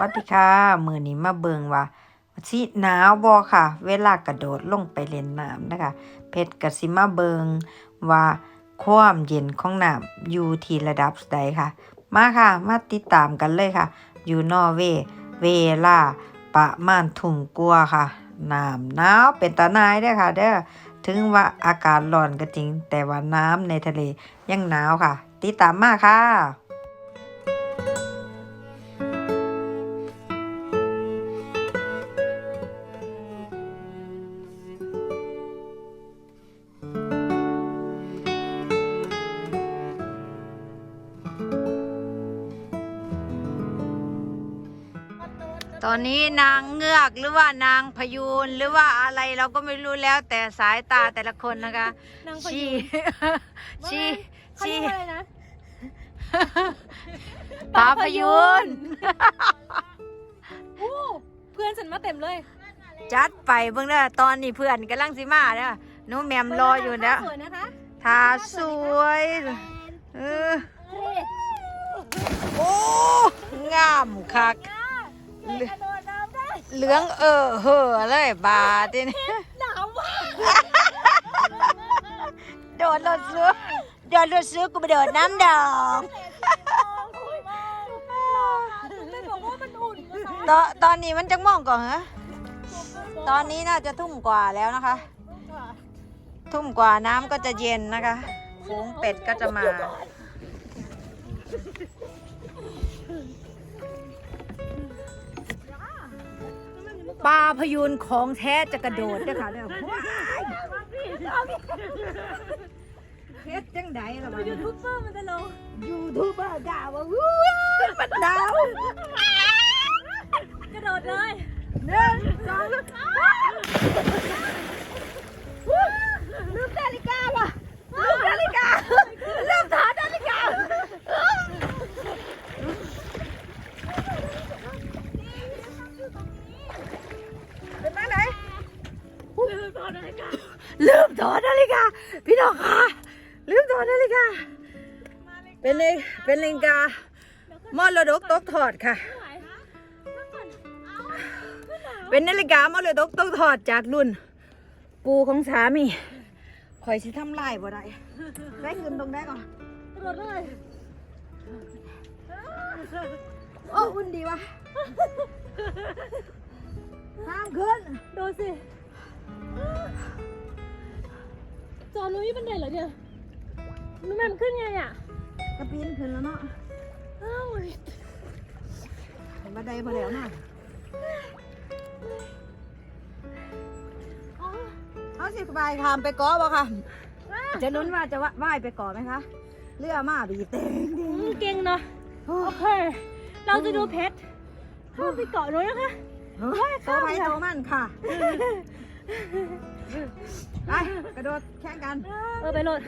วัสดีค่ะ มือนี้มาเบิงว่าสิหนาวบ่ค่ะ เวลากระโดดลงไปเล่นน้ำนะคะ เพชรกสิมาเบิงว่าความเย็นของน้ำอยู่ที่ระดับใดค่ะ มาค่ะ มาติดตามกันเลยค่ะ อยู่นอร์เวย์เวลาประมาณทุ่มกว่าค่ะน้ำหนาวเป็นตาหนายเด้ค่ะเด้อถึงว่าอากาศร้อนก็จริง แต่ว่าน้ำในทะเลยังหนาวค่ะ ติดตามมาค่ะ ตอนนี้นางเงือกหรือว่านางพยูนหรือว่าอะไรเราก็ไม่รู้แล้วแต่สายตาแต่ละคนนะคะนางพชี้ยูนชี้เขาชี้เรียกว่าอะไรนะ ปลาพยูนโอ้เพื่อนฉันมาเต็มเลยจัดไปเบิ่งเด้อตอนนี้เพื่อนกำลังสิมาเด้อหนูแหมมรออยู่เด้อสวยนะคะทาสวยเออเฮ้ยโอ้ งามคัก กระโดดน้ำได้เหลืองเออเห่อเลยบาดนี่หนาวมากโดดรถซื้อโดดรถซื้อกูไปโดดน้ำดอกตอนตอนนี้มันจังมองก่อนเหรอตอนนี้น่าจะทุ่มกว่าแล้วนะคะ ทุ่มกว่าน้ำก็จะเย็นนะคะฝูงเป็ดก็จะมา ปลาพยูนของแท้จะกระโดดด้วยค่ะเนี่ยเฮ็ดจังไดล่ะมันยูทูบเบอร์มันจะลงยูทูบเบอร์ด่าว่าวู้ยมันดาวกระโดดเลยหนึ่งสอง พี่น้องคะลืมถอดนาฬิกาเป็นเลเป็นนาฬิกามรดกตกทอดค่ะ เป็นนาฬิกามรดกตกทอดจากรุ่น ปูของสามีข่อยสิทำลายบ่ได้ได้ขึ้นตรงได้ก่อนระโดดเลยโอ้อุ่นดีวะห้ามขึ้นดดสิ จอนุ้ยบันไดเหรอเนี่ยนุ้ยแม่มันขึ้นไงอะกระปีนขึ้นแล้วเนาะอ้าวเห็นบันไดมาแล้วเนาะอ๋อเอาสิบายคามไปเกาะบ่ค่ะ จะลุ้นว่าจะว่ายไปเกาะไหมคะเรือมาบีบเต็งอืมเก่งเนาะโอ้โอเค เราจะดูเพชรเข้าไปเกาะนุ้ยนะคะตัวไปตัวมันค่ะ ไปกระโดดแข่งกัน เออไปโหลด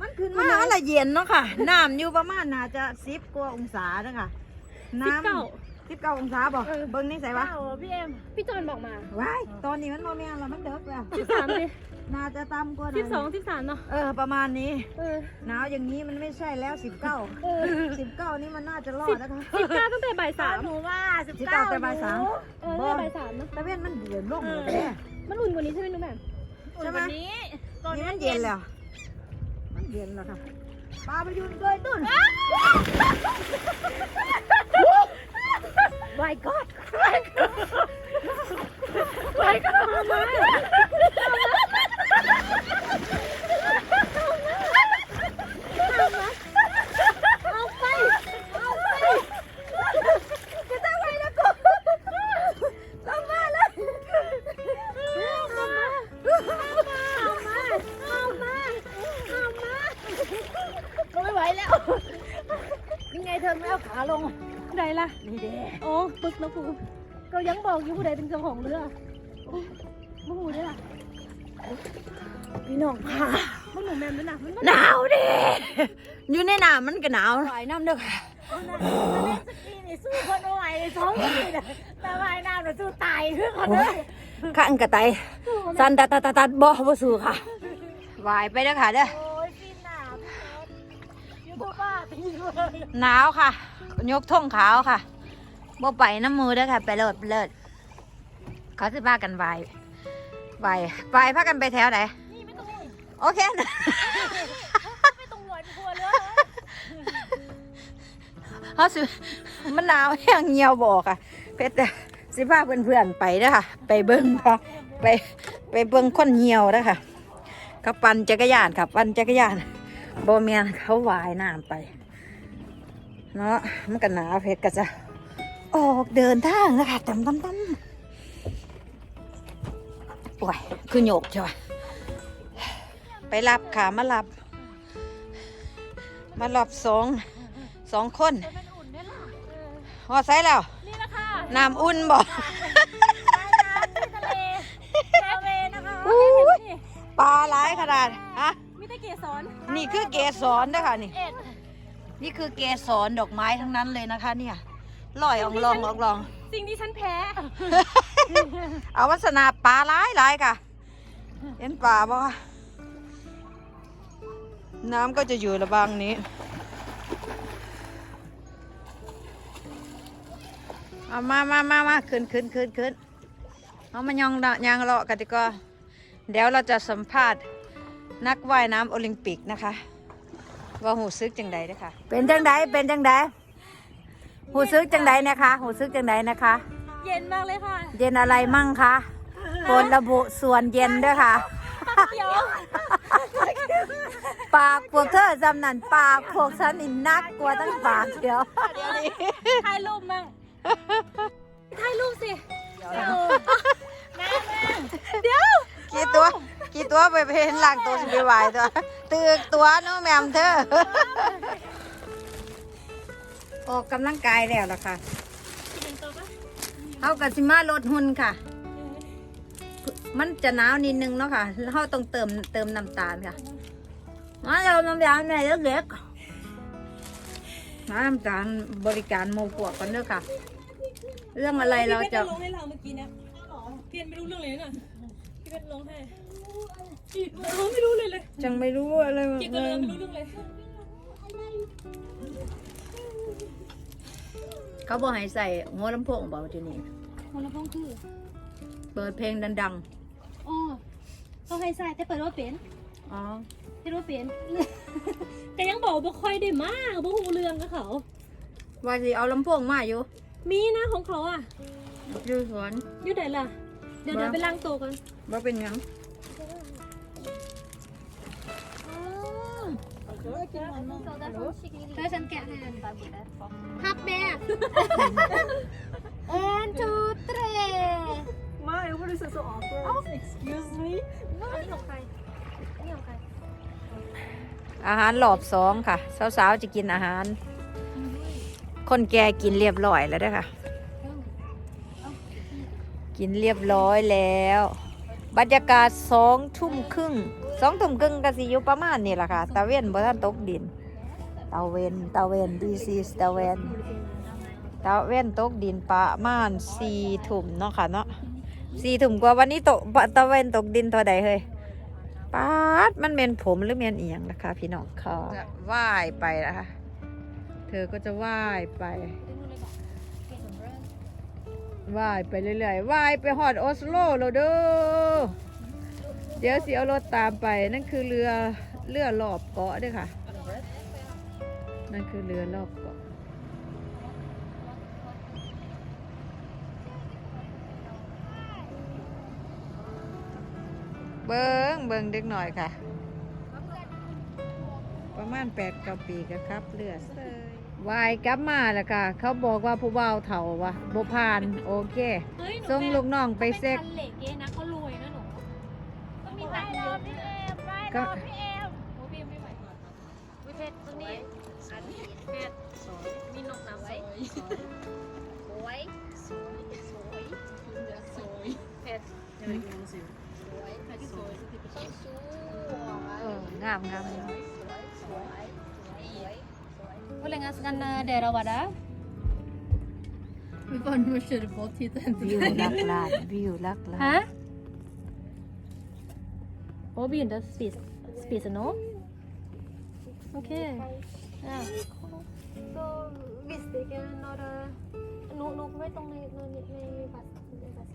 มันขึ้นมาละเย็นเนาะค่ะ น้ำอยู่ประมาณน่าจะสิบกว่าองศาเนาะค่ะสิบเก้าสิบเก้าองศาบ่เบิ้งนี่ใส่ปะเก้าอะพี่เอ็มพี่จอนบอกมาว้ายตอนนี้มันโมเมนแล้วมันเดิกแล้วสิบสามสิน่าจะต่ำกว่าหน่สิยบสองสิบสามเนาะเออประมาณนี้เออหนาวอย่างนี้มันไม่ใช่แล้วสิบเก้าเออสิบเก้านี่มันน่าจะรอดนะคะสิบเก้าตั้งแต่บ่ายสามหนูว่าสิบเก้าแต่บ่ายสามเออตั้งแต่บ่ายสามเนาะตะเวนมันเดือดลงเลยแม่มันอุ่นกว่านี้ใช่ไหมหนูแหม่มใช่ไหมนี้นี่มันเย็นแล้ว มันเย็นแล้วค่ะปลาไปยืนเกยตุ้น My God My God เอาไป เอาไป จะทำไมล่ะกูลงมาเลย เอามา เอามา เอามา เอามาไม่ไหวแล้ว ยังไงเธอไม่เอาขาลง ไหน ล่ะ นี่เด้โอ้ปึกนะกูก็ยังบอกอยู่ผู้ใดเป็นเจ้าของเรือโอ้มึงหูด้วยล่ะพี่น้องค่ะมึงหนูแมมด้วยนะมันหนาวดิอยู่ในน้ำมันก็หนาวหลายน้ำเด้อค่ะนี่นี่สู้คนเอาไหวเลยสองคนนี่นะแต่ว่ายน้ำน่ะสู้ตายคือคนเลยข้างกระไตสันตัดตัดตัดตัดบ่บ่สู้ค่ะวายไปเด้อค่ะเด้อโอ้ยฟินหนาวยูทูบเบอร์ตีเลยหนาวค่ะ ยกท่งขาวค่ะบ่ไปน้ำมือเด้อค่ะ ไปเลิศเลิศเขาสิพากันไหวไหวไหวพากันไปแถวไหนนี่ไม่ต้องนี่โอเคนะไม่ต้องหวนกลัวเลยเขาสิมันหนาวแห้งเหี่ยวบอกค่ะ เพชรแต่สิพาเพื่อนๆไปเด้อค่ะ ไปเบิ้งค่ะไปไปเบิ้งคนเหี่ยวเด้อค่ะเขาปั่นจักรยานค่ะปั่นจักรยานโบเมียนเขาว่ายน้ำไป เนาะมันก็หนาวเพชรก็จะออกเดินทางแล้วค่ะตั้มตั้มตั้มโอ้ยคือโยกใช่ปะไปรับค่ะมารับ มารับสองสองคนแต่มันอุ่นเนี่ยล่ะเออหอไซแล้วนี่แหละค่ะน้ำอุ่นบ่ว่ายน้ำที่ทะเลทะเลนะคะอู้เห็นยไหมนี่ปลาหลายขนาดฮะมีแต่เกสรนี่คือเกสรนะคะนี่เอ็ด นี่คือเกสรดอกไม้ทั้งนั้นเลยนะคะ เนี่ยลอยอองลองอองลอง สิ่งที่ฉันแพ้ เอาวัสนาปลาหลายหลายค่ะเห็นปลาบ่คะน้ำก็จะอยู่ระบางนี้เอามามามามาขึ้นขึ้นขึ้นขึ้นเอามายองดะยางเลาะกันดีกว่าเดี๋ยวเราจะสัมภาษณ์นักว่ายน้ำโอลิมปิกนะคะ ว่าหูซึกจังใดนะคะเป็นจังใดเป็นจังใดหูซึกจังใดนะคะหูซึกจังใดนะคะ เย็นมากเลยค่ะเย็นอะไรมั่งคะโปรดระบุส่วนเย็นด้วยค่ะ เดี๋ยวปากพวกเธอจำนันปากพวกฉันนี่นักกว่าตั้งปากเดียวถ่ายรูปมั่งถ่ายรูปสิเออน้ำมั่งเดี๋ยว กี่ตัว กี่ตัวไปเพนหลังตัวสิบไหวตัวตึกตัวนู้แมมเธอ ออกกำลังกายแล้วล่ะค่ะเป็นตัวปะเอากระสิมาลดหุ่นค่ะ มันจะหนาวนิดนึงเนาะค่ะเราต้องเติมเติมน้ำตาลค่ะ มาเราน้ำยาแม่เล็กๆน้ำตาลบริการโมพวกกันเด้อค่ะ เรื่องอะไรเราจะพี่พชลงให้เราเมื่อกี้เนี่ยพี่เพชรไม่รู้เรื่องเลยน่ะพี่เพชรลงให้ พี่เราไม่รู้เลยเลยจังไม่รู้อะไรกินก็เลยไม่รู้เรื่องเลยเขาบอกให้ใส่หัวลำโพงเบาทีนี้คนละพ้องคือเปิดเพลงดังอ๋อเขาให้ใส่แต่เปิดว่าเป็นๆอ๋อเปิดว่าเป็นแต่ยังบอกว่าค่อยได้มากบ่หูเรื่องกับเขา ว่าสิเอาลำโพงมาอยู่มีนะของเขาอะอยู่สวนอยู่ไหนล่ะ เดี๋ยวเดี๋ยวไปล้างโตะกันว่าเป็นหยัง เธอฉันแกะให้ฮับแม่ one two three My, what is this so awkward? Excuse me? อันนี้ของใครอันนี้ของใครอาหารหลอบสองค่ะ สาวๆจะกินอาหาร คนแก่กินเรียบร้อยแล้วด้อค่ะ กินเรียบร้อยแล้ว บรรยากาศสองทุ่มครึ่งสองทุ่มครึ่งก็สิอยู่ประมาณนี้แหละค่ะตะเวนบ่ท่านตกดินตะเวนตะเวนดีซีตะเวนตะเวนตกดินประมาณสี่ทุ่มเนาะค่ะเนาะสี่ทุ่มกว่าวันนี้ตกตะเวนตกดินเท่าใดเฮ้ยปาดมันเป็นผมหรือเป็นเอียงนะคะ พี่น้องค่ะจะว่ายไปนะคะเธอก็จะว่ายไป ว่ายไปเรื่อยๆว่ายไปฮอดออสโลแล้วเด้อเดี๋ยวสิเอารถตามไปนั่นคือเรือเรือรอบเกาะด้วยค่ะ นั่นคือเรือรอบเกาะเบิงเบิงเด็กหน่อยค่ะ ประมาณแปดเก้าปีก็ครับเรือเลย วายกลับมาแล้วค่ะ เขาบอกว่าผู้บ่าวเถ่าวะบ่ผ่าน โอเค เฮ้ยหนูส่งเป็นลูกน้องไปเซ็ก เป็นพันเหล็กเองนะเขารวยนะหนูต้องมีตังค์เยอะพี่เอมได้ก็พี่เอมโอ้พี่เอมไม่ไหววิเพชรตรงนี้อันนี้เพชรสวยมีนกน้ำสวยสวยสวยสวยสวยเพชรสวยเพชรสวยสวยเอองามงามงาม Boleh nggak sekan daerah wadah? We found no shit about teeth and วิวลักลานวิวลักลาน Hah? Oh, vi inte spis spisa nå? Okej. Ja. Så visste ikke når หนูหนูไว้ตรงในในในบัตรในบัตร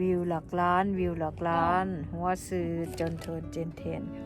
วิวหลักล้านวิวหลักล้าน หัวซื้อจนโทนเจนเทน Yeah.